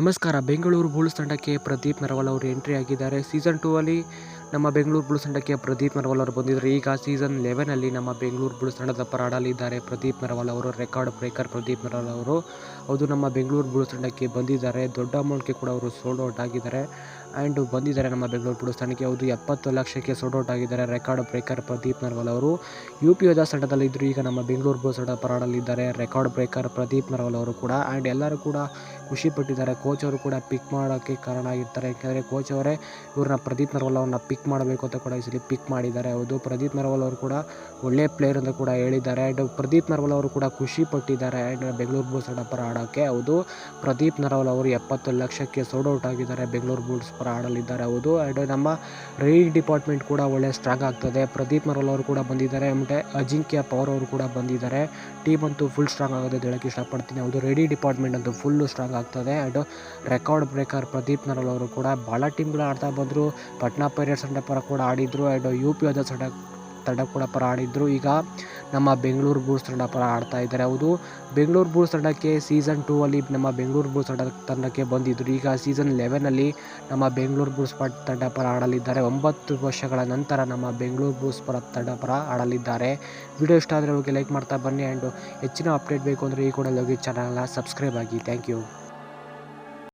ನಮಸ್ಕಾರ. ಬೆಂಗಳೂರು ಬುಲ್ಸ್ ತಂಡಕ್ಕೆ ಪ್ರದೀಪ್ ನರವಾಲ್ ಅವರು ಎಂಟ್ರಿ ಆಗಿದ್ದಾರೆ. ಸೀಸನ್ ಟೂ ಅಲ್ಲಿ ನಮ್ಮ ಬೆಂಗಳೂರು ಬುಲ್ಸ್ ತಂಡಕ್ಕೆ ಪ್ರದೀಪ್ ನರವಾಲ್ ಅವರು ಬಂದಿದ್ದಾರೆ. ಈಗ ಸೀಸನ್ ಲೆವೆನಲ್ಲಿ ನಮ್ಮ ಬೆಂಗಳೂರು ಬುಲ್ಸ್ ತಂಡದ ಪರ ಆಡಲಿದ್ದಾರೆ ಪ್ರದೀಪ್ ನರವಾಲ್ ಅವರು, ರೆಕಾರ್ಡ್ ಬ್ರೇಕರ್ ಪ್ರದೀಪ್ ನರವಾಲ್ ಅವರು. ಅದು ನಮ್ಮ ಬೆಂಗಳೂರು ಬುಲ್ಸ್ ತಂಡಕ್ಕೆ ಬಂದಿದ್ದಾರೆ. ದೊಡ್ಡ ಅಮೌಂಟ್ಗೆ ಕೂಡ ಅವರು ಸೋಲ್ಡ್ ಔಟ್ ಆಗಿದ್ದಾರೆ ಆ್ಯಂಡ್ ಬಂದಿದ್ದಾರೆ ನಮ್ಮ ಬೆಂಗಳೂರು ಬುಲ್ಸ್ ತಂಡಕ್ಕೆ. ಅದು ಎಪ್ಪತ್ತು ಲಕ್ಷಕ್ಕೆ ಸೋಲ್ಡ್ ಔಟ್ ಆಗಿದ್ದಾರೆ ರೆಕಾರ್ಡ್ ಬ್ರೇಕರ್ ಪ್ರದೀಪ್ ನರವಾಲ್ ಅವರು. ಯು ಪಿ ಯೋಜಾ ತಂಡದಲ್ಲಿ ಇದ್ದರು ಈಗ ನಮ್ಮ ಬೆಂಗಳೂರು ಬುಲ್ಸ್ ತಂಡ ಪರ ಆಡಲಿದ್ದಾರೆ ರೆಕಾರ್ಡ್ ಬ್ರೇಕರ್ ಪ್ರದೀಪ್ ನರವಾಲ್ ಅವರು ಕೂಡ. ಆ್ಯಂಡ್ ಎಲ್ಲರೂ ಕೂಡ ಖುಷಿ ಪಟ್ಟಿದ್ದಾರೆ. ಕೋಚ್ ಅವರು ಕೂಡ ಪಿಕ್ ಮಾಡೋಕ್ಕೆ ಕಾರಣ ಆಗಿರ್ತಾರೆ. ಯಾಕೆಂದರೆ ಕೋಚ್ ಅವರೇ ಇವ್ರನ್ನ ಪ್ರದೀಪ್ ನರ್ವಲ್ ಅವ್ರನ್ನ ಪಿಕ್ ಮಾಡಬೇಕು ಅಂತ ಕೂಡ ಈ ಪಿಕ್ ಮಾಡಿದ್ದಾರೆ. ಹೌದು, ಪ್ರದೀಪ್ ನರ್ವಲ್ ಅವರು ಕೂಡ ಒಳ್ಳೆ ಪ್ಲೇಯರ್ ಅಂತ ಕೂಡ ಹೇಳಿದ್ದಾರೆ. ಆ್ಯಂಡ್ ಪ್ರದೀಪ್ ನರ್ವಲ್ ಅವರು ಕೂಡ ಖುಷಿ ಪಟ್ಟಿದ್ದಾರೆ. ಆ್ಯಂಡ್ ಬೆಂಗಳೂರು ಬುಲ್ಸ್ ಪರ ಆಡೋಕ್ಕೆ. ಹೌದು, ಪ್ರದೀಪ್ ನರ್ವಲ್ ಅವರು ಎಪ್ಪತ್ತು ಲಕ್ಷಕ್ಕೆ ಸೋಲ್ಡ್ ಔಟ್ ಆಗಿದ್ದಾರೆ. ಬೆಂಗಳೂರು ಬುಲ್ಸ್ ಪರ ಆಡಲಿದ್ದಾರೆ. ಹೌದು ಆ್ಯಂಡ್ ನಮ್ಮ ರೈಡ್ ಡಿಪಾರ್ಟ್ಮೆಂಟ್ ಕೂಡ ಒಳ್ಳೆ ಸ್ಟ್ರಾಂಗ್ ಆಗ್ತದೆ. ಪ್ರದೀಪ್ ನರ್ವಲ್ ಅವರು ಕೂಡ ಬಂದಿದ್ದಾರೆ. ಮತ್ತು ಅಜಿಂಕ್ಯ ಪವರ್ ಅವರು ಕೂಡ ಬಂದಿದ್ದಾರೆ. ಟೀಮ್ ಅಂತೂ ಫುಲ್ ಸ್ಟ್ರಾಂಗ್ ಆಗೋದು ಹೇಳಕ್ಕೆ ಇಷ್ಟಪಡ್ತೀನಿ. ಹೌದು ರೆಡಿ ಡಿಪಾರ್ಟ್ಮೆಂಟ್ ಅಂತೂ ಫುಲ್ಲು ಸ್ಟ್ರಾಂಗ್ ಆಗ್ತದೆ. And record breaker Pradeep Narwal ಅವರು ಕೂಡ ಭಾಳ ಟೀಮ್ಗಳು ಆಡ್ತಾ ಬಂದರು. ಪಟ್ನಾ ಪೈರೇಟ್ಸ್ ತಂಡ ಪರ ಕೂಡ ಆಡಿದ್ರು. ಆ್ಯಂಡ್ ಯು ಪಿ ಯೋಧಾ ತಂಡ ತಂಡ ಕೂಡ ಪರ ಆಡಿದ್ರು. ಈಗ ನಮ್ಮ ಬೆಂಗಳೂರು ಬೂಲ್ಸ್ ತಂಡ ಪರ ಆಡ್ತಾ ಇದ್ದಾರೆ. ಹೌದು, ಬೆಂಗಳೂರು ಬೂಲ್ಸ್ ತಂಡಕ್ಕೆ ಸೀಸನ್ ಟೂ ಅಲ್ಲಿ ನಮ್ಮ ಬೆಂಗಳೂರು ಬೂಲ್ಸ್ ತಂಡ, ತಂಡಕ್ಕೆ ಬಂದಿದ್ದರು ಈಗ ಸೀಸನ್ ಲೆವೆನಲ್ಲಿ ನಮ್ಮ ಬೆಂಗಳೂರು ಬೂಲ್ಸ್ ಪಟ್ ತಂಡ ಪರ ಆಡಲಿದ್ದಾರೆ. ಒಂಬತ್ತು ವರ್ಷಗಳ ನಂತರ ನಮ್ಮ ಬೆಂಗಳೂರು ಬೂಲ್ಸ್ ಪರ ತಂಡ ಪರ ಆಡಲಿದ್ದಾರೆ. ವಿಡಿಯೋ ಇಷ್ಟ ಆದರೆ ಅವ್ರಿಗೆ ಲೈಕ್ ಮಾಡ್ತಾ ಬನ್ನಿ. ಆ್ಯಂಡ್ ಹೆಚ್ಚಿನ ಅಪ್ಡೇಟ್ ಬೇಕು ಅಂದರೆ ಈ ಕೂಡ ಲೋಗಿ ಚಾನಲ್ನ ಸಬ್ಸ್ಕ್ರೈಬ್ ಆಗಿ. Thank you